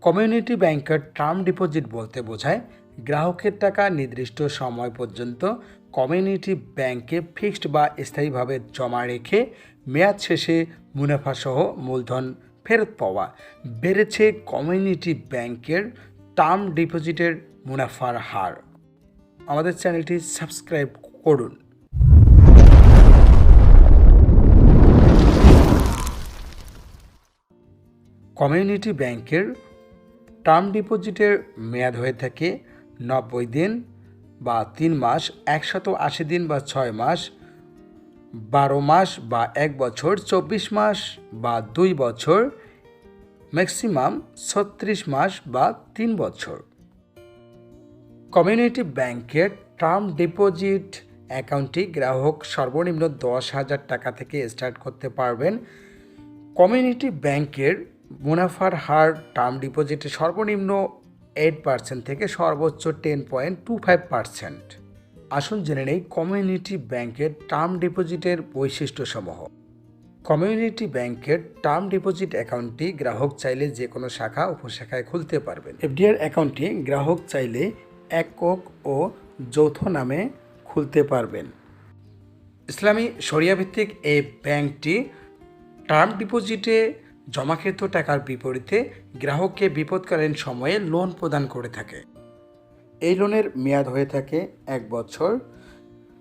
Community ব্যাংকের term deposit বলতে বোঝায় গ্রাহকের টাকা নির্দিষ্ট সময় পর্যন্ত কমিউনিটি ব্যাংকে ফিক্সড বা স্থায়ীভাবে জমা রেখে মেয়াদ শেষে মুনাফাসহ মূলধন ফেরত পাওয়া। বেড়েছে কমিউনিটি ব্যাংকের টার্ম ডিপোজিটের মুনাফার হার। আমাদের চ্যানেলটি সাবস্ক্রাইব করুন। কমিউনিটি ব্যাংকের টার্ম ডিপোজিটের মেয়াদ হয়ে থাকে নব্বই দিন বা তিন মাস, একশত আশি দিন বা ছয় মাস, বারো মাস বা এক বছর, চব্বিশ মাস বা দুই বছর ম্যাক্সিমাম ছত্রিশ মাস বা তিন বছর। কমিউনিটি ব্যাংকের টার্ম ডিপোজিট অ্যাকাউন্টটি গ্রাহক সর্বনিম্ন দশ হাজার টাকা থেকে স্টার্ট করতে পারবেন। কমিউনিটি ব্যাংকের মুনাফার হার, টার্ম ডিপোজিটে সর্বনিম্ন এইট পার্সেন্ট থেকে সর্বোচ্চ ten point two five percent আসুন জেনে নেই কমিউনিটি ব্যাংকের টার্ম ডিপোজিটের বৈশিষ্ট্যসমূহ। কমিউনিটি ব্যাংকের টার্ম ডিপোজিট অ্যাকাউন্টটি গ্রাহক চাইলে যে কোনো শাখা উপশাখায় খুলতে পারবেন। এফডিআর অ্যাকাউন্টটি গ্রাহক চাইলে একক ও যৌথ নামে খুলতে পারবেন। ইসলামী শরিয়া ভিত্তিক এই ব্যাংকটি টার্ম ডিপোজিটে জমাকৃত টাকার বিপরীতে গ্রাহককে বিপদকালীন সময়ে লোন প্রদান করে থাকে। এই লোনের মেয়াদ হয়ে থাকে এক বছর।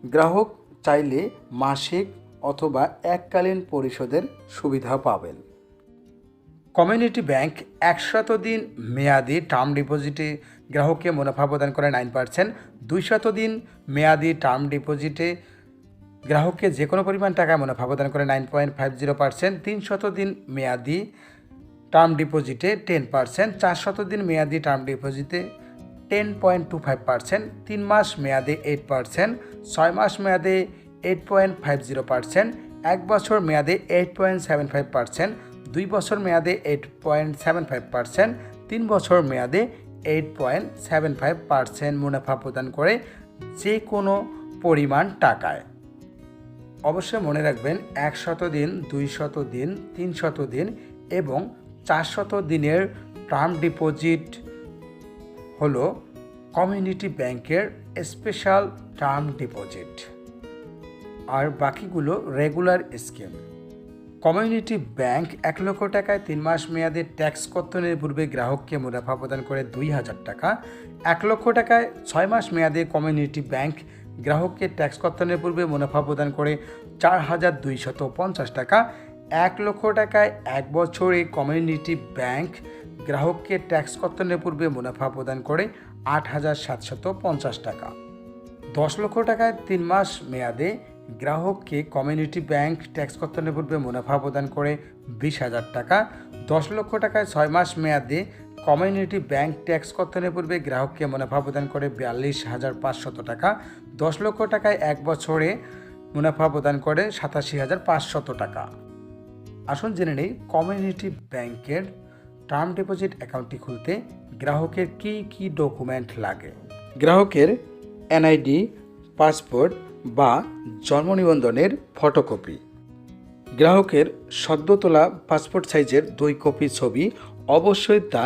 গ্রাহক চাইলে মাসিক অথবা এককালীন পরিশোধের সুবিধা পাবেন। কমিউনিটি ব্যাংক একশত দিন মেয়াদি টার্ম ডিপোজিটে গ্রাহককে মুনাফা প্রদান করে নাইন পার্সেন্ট। দুইশত দিন মেয়াদি টার্ম ডিপোজিটে গ্রাহককে যে কোনো পরিমাণ টাকা মুনাফা প্রদান করে nine point five zero percent তিনশত দিন মেয়াদি টার্ম ডিপোজিটে টেন পার্সেন্ট চারশত দিন মেয়াদি টার্ম ডিপোজিটে ten point two five percent, তিন মাস মেয়াদে এইট পার্সেন্ট, ছয় মাস মেয়াদে eight point five zero percent, এক বছর মেয়াদে eight point seven five percent, দুই বছর মেয়াদে eight point seven five percent, তিন বছর মেয়াদে eight point seven five percent মুনাফা প্রদান করে যে কোনো পরিমাণ টাকায়। অবশ্যই মনে রাখবেন একশত দিন দুই শত দিন তিন শত দিন এবং চারশত দিনের টার্ম ডিপোজিট হলো কমিউনিটি ব্যাংকের স্পেশাল টার্ম ডিপোজিট। আর বাকিগুলো রেগুলার স্কিম। কমিউনিটি ব্যাংক এক লক্ষ টাকায় তিন মাস মেয়াদে ট্যাক্স কর্তনের পূর্বে গ্রাহককে মুনাফা প্রদান করে দুই হাজার টাকা। এক লক্ষ টাকায় ছয় মাস মেয়াদে কমিউনিটি ব্যাংক গ্রাহককে ট্যাক্স কর্তনের পূর্বে মুনাফা প্রদান করে চার হাজার দুইশত পঞ্চাশ টাকা, এক লক্ষ টাকায় এক বছরে কমিউনিটি ব্যাংক গ্রাহককে ট্যাক্স কর্তনের পূর্বে মুনাফা প্রদান করে আট হাজার সাতশত পঞ্চাশ টাকা। দশ লক্ষ টাকায় তিন মাস মেয়াদে গ্রাহককে কমিউনিটি ব্যাংক ট্যাক্স কর্তনের পূর্বে মুনাফা প্রদান করে বিশ হাজার টাকা, দশ লক্ষ টাকায় ছয় মাস মেয়াদে কমিউনিটি ব্যাংক ট্যাক্স কর্তনের পূর্বে গ্রাহককে মুনাফা প্রদান করে বিয়াল্লিশ হাজার পাঁচশত টাকা, দশ লক্ষ টাকায় এক বছরে মুনাফা প্রদান করে সাতাশি হাজার পাঁচশত টাকা। আসুন জেনে নেই, কমিউনিটি ব্যাংকের টার্ম ডিপোজিট অ্যাকাউন্টটি খুলতে গ্রাহকের কী কী ডকুমেন্ট লাগে? গ্রাহকের এনআইডি, পাসপোর্ট বা জন্ম নিবন্ধনের ফটোকপি। গ্রাহকের সদ্য তোলা পাসপোর্ট সাইজের দুই কপি ছবি অবশ্যই তা